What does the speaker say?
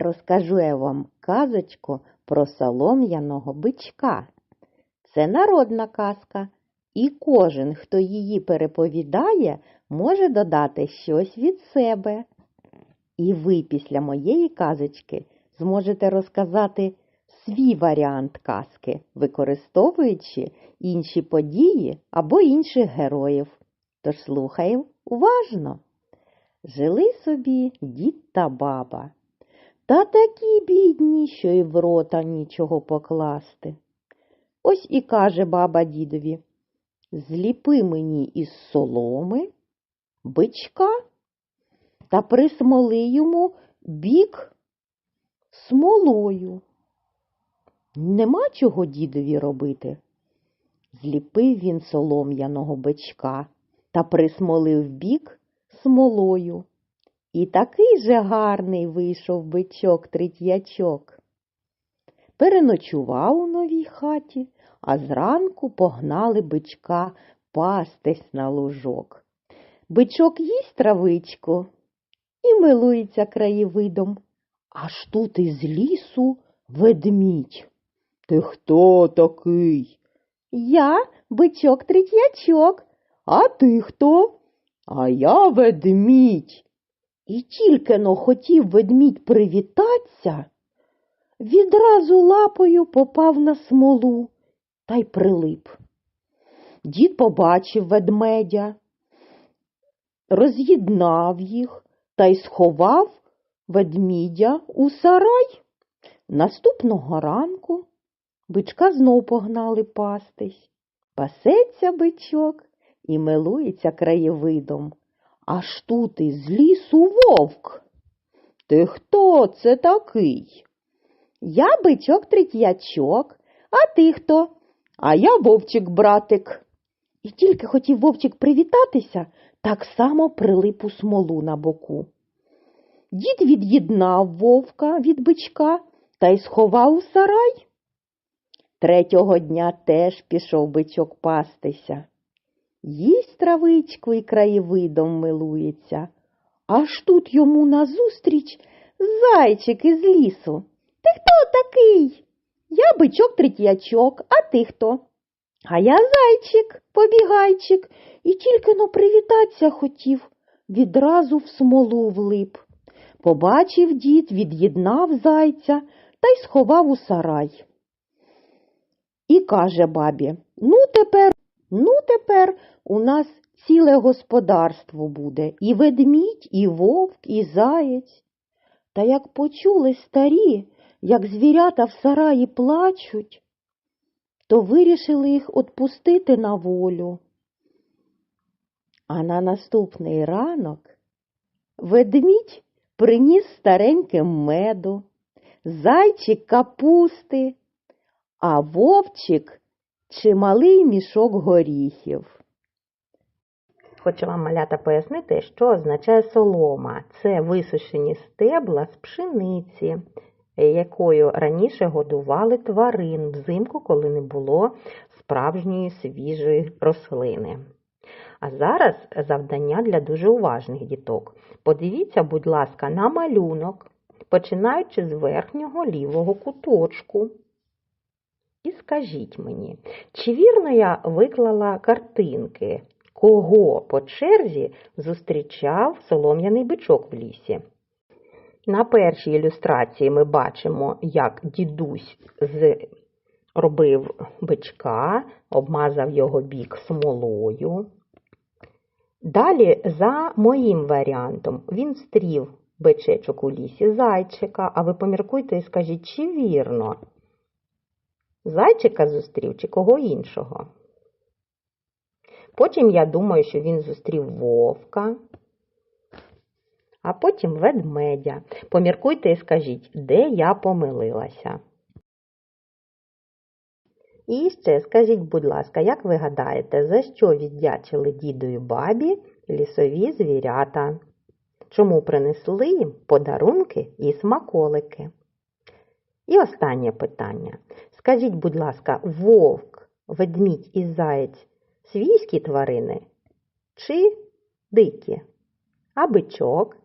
Розкажу я вам казочку про солом'яного бичка. Це народна казка, і кожен, хто її переповідає, може додати щось від себе. І ви після моєї казочки зможете розказати свій варіант казки, використовуючи інші події або інших героїв. Тож слухаємо уважно. Жили собі дід та баба. Та такі бідні, що й в рота нічого покласти. Ось і каже баба дідові, зліпи мені із соломи бичка та присмоли йому бік смолою. Нема чого дідові робити. Зліпив він солом'яного бичка та присмолив бік смолою. І такий же гарний вийшов бичок третячок. Переночував у новій хаті, а зранку погнали бичка пастись на лужок. Бичок їсть травичку і милується краєвидом. Аж тут із лісу ведмідь. Ти хто такий? Я бичок третячок. А ти хто? А я ведмідь. І тільки но хотів ведмідь привітатися, відразу лапою попав на смолу та й прилип. Дід побачив ведмедя, роз'єднав їх та й сховав ведмідя у сарай. Наступного ранку бичка знов погнали пастись. Пасеться бичок і милується краєвидом. Аж тут із лісу вовк. Ти хто це такий? Я бичок третячок, а ти хто? А я вовчик братик. І тільки хотів вовчик привітатися, так само прилип у смолу на боку. Дід від'єднав вовка від бичка та й сховав у сарай. Третього дня теж пішов бичок пастися. Їсть травичку і краєвидом милується. Аж тут йому назустріч зайчик із лісу. Ти хто такий? Я бичок третячок, а ти хто? А я зайчик, побігайчик, і тільки но привітатися хотів, відразу в смолу влип. Побачив дід, від'єднав зайця та й сховав у сарай. І каже бабі, ну тепер, ну тепер у нас ціле господарство буде, і ведмідь, і вовк, і заєць. Та як почули старі, як звірята в сараї плачуть, то вирішили їх отпустити на волю. А на наступний ранок ведмідь приніс стареньке меду, зайчик капусти, а вовчик чималий мішок горіхів. Хочу вам, малята, пояснити, що означає солома. Це висушені стебла з пшениці, якою раніше годували тварин взимку, коли не було справжньої свіжої рослини. А зараз завдання для дуже уважних діток. Подивіться, будь ласка, на малюнок, починаючи з верхнього лівого куточку. Скажіть мені, чи вірно я виклала картинки, кого по черзі зустрічав солом'яний бичок в лісі? На першій ілюстрації ми бачимо, як дідусь робив бичка, обмазав його бік смолою. Далі, за моїм варіантом, він стрів бичечок у лісі зайчика, а ви поміркуйте і скажіть, чи вірно? Зайчика зустрів чи кого іншого? Потім я думаю, що він зустрів вовка, а потім ведмедя. Поміркуйте і скажіть, де я помилилася. І ще скажіть, будь ласка, як ви гадаєте, за що віддячили діду і бабі лісові звірята? Чому принесли їм подарунки і смаколики? І останнє питання. Скажіть, будь ласка, вовк, ведмідь і заєць свійські тварини чи дикі? А бичок